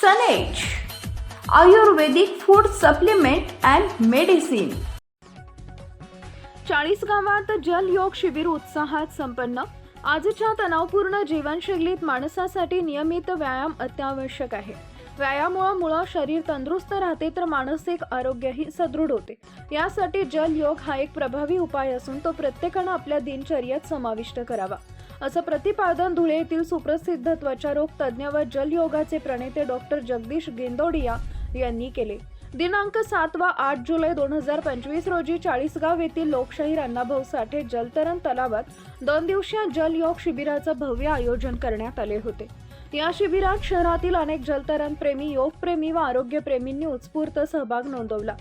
सनेज ayurvedic food supplement and medicine चाळीस गावात जलयोग शिबिर उत्साहात संपन्न. आजच्या तणावपूर्ण जीवनशैलीत माणसासाठी नियमित व्यायाम अत्यावश्यक आहे. व्यायामामुळे शरीर तंदुरुस्त राहते तर मानसिक आरोग्यही सदृढ होते. यासाठी जलयोग हा एक प्रभावी उपाय असून तो प्रत्येकानं आपल्या दिनचर्येत समाविष्ट करावा. असं प्रतिपादन धुळे येथील सुप्रसिद्ध त्वचारोग तज्ज्ञ व जलयोगाचे प्रणेते डॉक्टर जगदीश गेंदोडिया यांनी केले. दिनांक सात व आठ जुलै दोन हजार पंचवीस रोजी चाळीसगाव येथील लोकशाहीर अण्णाभाऊ साठे जलतरण तलावात दोन दिवसीय जलयोग शिबिराचं भव्य आयोजन करण्यात आले होते. या शिबिरात शहरातील अनेक जलतरणप्रेमी योगप्रेमी व आरोग्यप्रेमींनी उत्स्फूर्त सहभाग नोंदवला.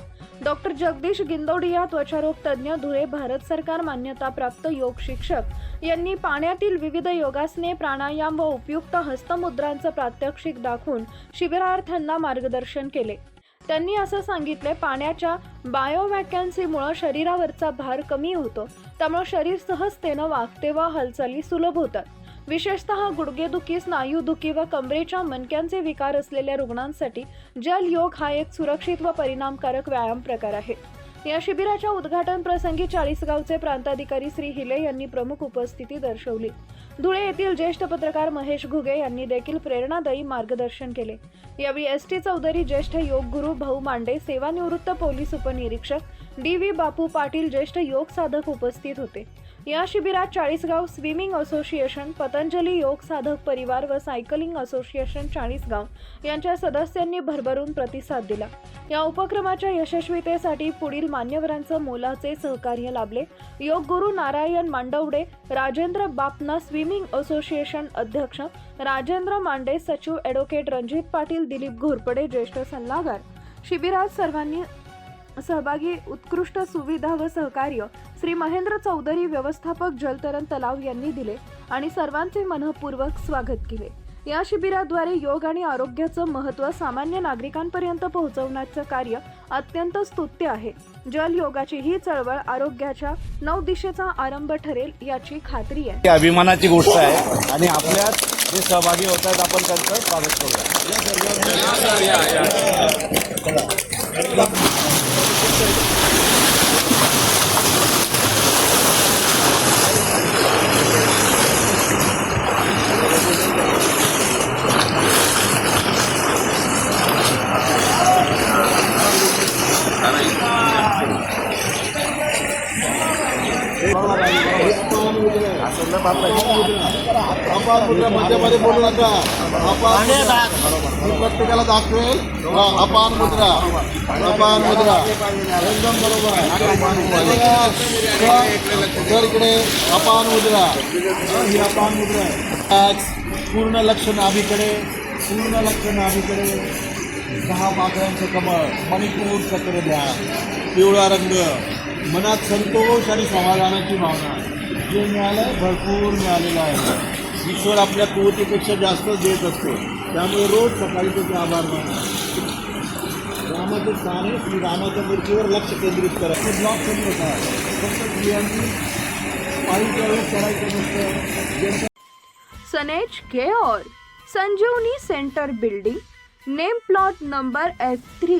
डॉक्टर जगदीश गिंदोडिया त्वचारोग तज्ज्ञ धुळे भारत सरकार मान्यताप्राप्त योग शिक्षक. यांनी पाण्यातील विविध योगासने प्राणायाम व उपयुक्त हस्तमुद्रांचं प्रात्यक्षिक दाखवून शिबिरार्थ्यांना मार्गदर्शन केले. त्यांनी असं सांगितले पाण्याच्या बायोवॅकन्सीमुळं शरीरावरचा भार कमी होतो. त्यामुळे शरीर सहजतेनं वागते व हालचाली सुलभ होतात. विशेषतः गुडघेदुखी स्नायूदुखी व कमरेच्या मणक्यांचे विकार असलेल्या रुग्णांसाठी जल योग हा एक सुरक्षित व परिणामकारक व्यायाम प्रकार आहे. या शिबिराच्या उद्घाटन प्रसंगी चाळीसगावचे प्रांताधिकारी श्री हिले यांनी प्रमुख उपस्थिती दर्शवली. धुळे येथील ज्येष्ठ पत्रकार महेश घुगे यांनी देखील प्रेरणादायी मार्गदर्शन केले. यावेळी एस टी चौधरी ज्येष्ठ योग गुरु भाऊ मांडे सेवानिवृत्त पोलीस उपनिरीक्षक डी व्ही बापू पाटील ज्येष्ठ योग साधक उपस्थित होते. या शिबिरात चाळीसगाव स्विमिंग असोसिएशन पतंजली योग साधक परिवार व सायकलिंग असोसिएशन चाळीसगाव यांच्या सदस्यांनी भरभरून प्रतिसाद दिला. या उपक्रमाच्या यशस्वीतेसाठी पुढील मान्यवरांचं मोलाचे सहकार्य लाभले. योग गुरु नारायण मांडवडे राजेंद्र बापना स्विमिंग असोसिएशन अध्यक्ष राजेंद्र मांडे सचिव ॲडव्होकेट रणजित पाटील दिलीप घोरपडे ज्येष्ठ सल्लागार. शिबिरात सर्वांनी सहभागी उत्कृष्ट सुविधा व सहकार्य श्री महेंद्र चौधरी व्यवस्थापक जलतरण तलाव यांनी दिले आणि सर्वांचे मनपूर्वक स्वागत केले. या शिबिराद्वारे योग आणि आरोग्याचं महत्त्व सामान्य नागरिकांपर्यंत पोहोचवण्याचं कार्य अत्यंत स्तुत्य आहे. जल योगाची ही चळवळ आरोग्याच्या नऊ दिशेचा आरंभ ठरेल याची खात्री आहे. ही अभिमानाची गोष्ट आहे आणि आपल्यात जे सहभागी होत आहेत आपण त्यांचं स्वागत करूया मध्यमध्ये बोलू नका अपान मी प्रत्येकाला दाखवेल अपान मुद्रा अपान मुद्रा एकदम बरोबर तर इकडे अपान मुद्रा ही अपान मुद्रा पूर्ण लक्ष नाभीकडे पूर्ण लक्ष नाभीकडे दहा पाकळ्यांचं कमळ मणिपूर चक्र द्या. पिवळा रंग. मनात संतोष आणि समाधानाची भावना जे मिळालं भरपूर मिळालेलं आहे. ईश्वर आपल्या कुवतीपेक्षा जास्त देत असतो. त्यामुळे रोज सकाळी त्याचे आभार माना रामाचे सारे श्री रामाच्या मूर्तीवर लक्ष केंद्रित करा. ते ब्लॉक करू नका फक्त स्त्रियांनी पायीच्या वेळेस करायचं नसतं. सनेज care Sanjeevani centre building, name plot number F three